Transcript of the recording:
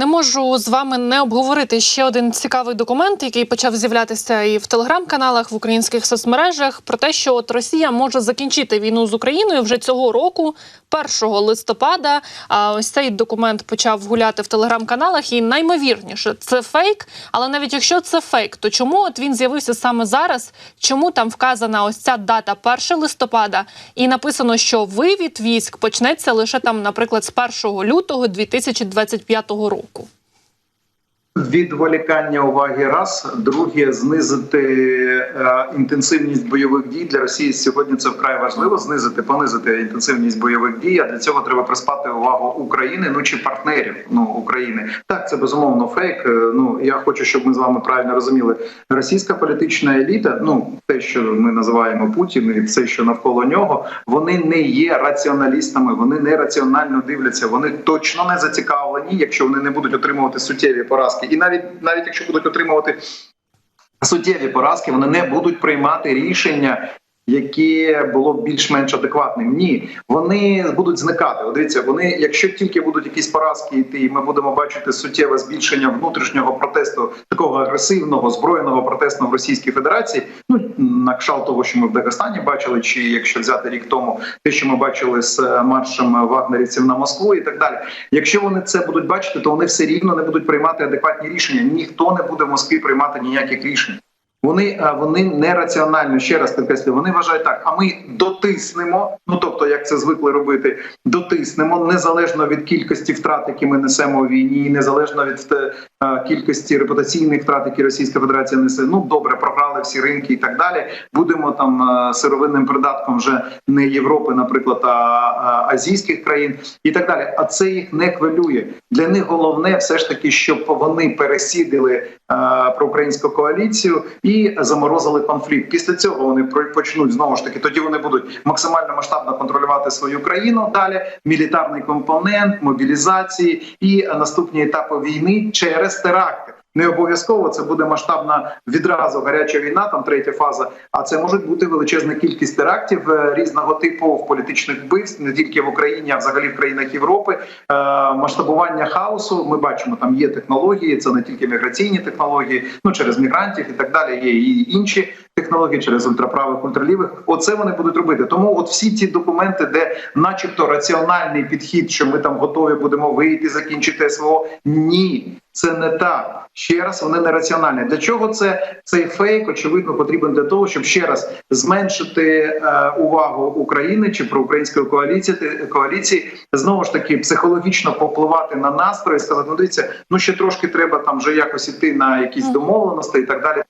не можу з вами не обговорити ще один цікавий документ, який почав з'являтися і в телеграм-каналах, в українських соцмережах, про те, що от Росія може закінчити війну з Україною вже цього року, 1 листопада. А ось цей документ почав гуляти в телеграм-каналах, і наймовірніше це фейк. Але навіть якщо це фейк, то чому от він з'явився саме зараз? Чому там вказана ось ця дата 1 листопада, і написано, що вивід військ почнеться лише там, наприклад, з 1 лютого 2025 року. Відволікання уваги раз, друге знизити інтенсивність бойових дій для Росії сьогодні. Це вкрай важливо. Знизити, понизити інтенсивність бойових дій. А для цього треба приспати увагу України, ну чи партнерів ну України. Так, це безумовно фейк. Е, Ну я хочу, щоб ми з вами правильно розуміли. Російська політична еліта, ну те, що ми називаємо Путін, і все, що навколо нього, вони не є раціоналістами, вони не раціонально дивляться. Вони точно не зацікавлені, якщо вони не будуть отримувати суттєві поразки, і навіть навіть якщо будуть отримувати суттєві поразки, вони не будуть приймати рішення. Яке було більш-менш адекватним, ні, вони будуть зникати. От дивіться, вони, якщо тільки будуть якісь поразки йти, і ми будемо бачити суттєве збільшення внутрішнього протесту, такого агресивного збройного протесту в Російській Федерації. Ну на кшалт того, що ми в Дагестані бачили, чи якщо взяти рік тому, те, що ми бачили з е, маршем вагнерівців на Москву, і так далі. Якщо вони це будуть бачити, то вони все рівно не будуть приймати адекватні рішення. Ніхто не буде в Москві приймати ніяких рішень. Вони е, вони нераціонально ще раз підкреслю. Вони вважають так. А ми дотиснемо. Ну тобто, як це звикли робити, дотиснемо незалежно від кількості втрат, які ми несемо у війні, незалежно від е, кількості репутаційних втрат, які Російська Федерація несе. Ну добре, програли всі ринки і так далі. Будемо там е, сировинним придатком вже не Європи, наприклад, а, азійських країн і так далі. А це їх не хвилює. Для них головне все ж таки, щоб вони пересідали е, проукраїнську коаліцію і заморозили конфлікт. Після цього вони почнуть знову ж таки. Тоді вони будуть максимально масштабно контролювати свою країну. Далі мілітарний компонент, мобілізації і наступні етапи війни через теракти. Не обов'язково це буде масштабна відразу гаряча війна, там третя фаза. А це можуть бути величезна кількість терактів е, різного типу в політичних вбивств, не тільки в Україні, а взагалі в країнах Європи. Е, масштабування хаосу. Ми бачимо, там є технології, це не тільки міграційні технології, ну через мігрантів і так далі. Є і інші технології через ультраправих ультралівих. Оце вони будуть робити. Тому, от всі ті документи, де, начебто, раціональний підхід, що ми там готові будемо вийти, закінчити СВО. Ні, це не так. Ще раз вони не раціональні. Для чого це цей фейк? Очевидно, потрібен для того, щоб ще раз зменшити е, увагу України чи проукраїнської коаліції коаліції, знову ж таки психологічно попливати на настрої, сказати, ну дивіться, ну ще трошки треба там вже якось іти на якісь домовленості і так далі.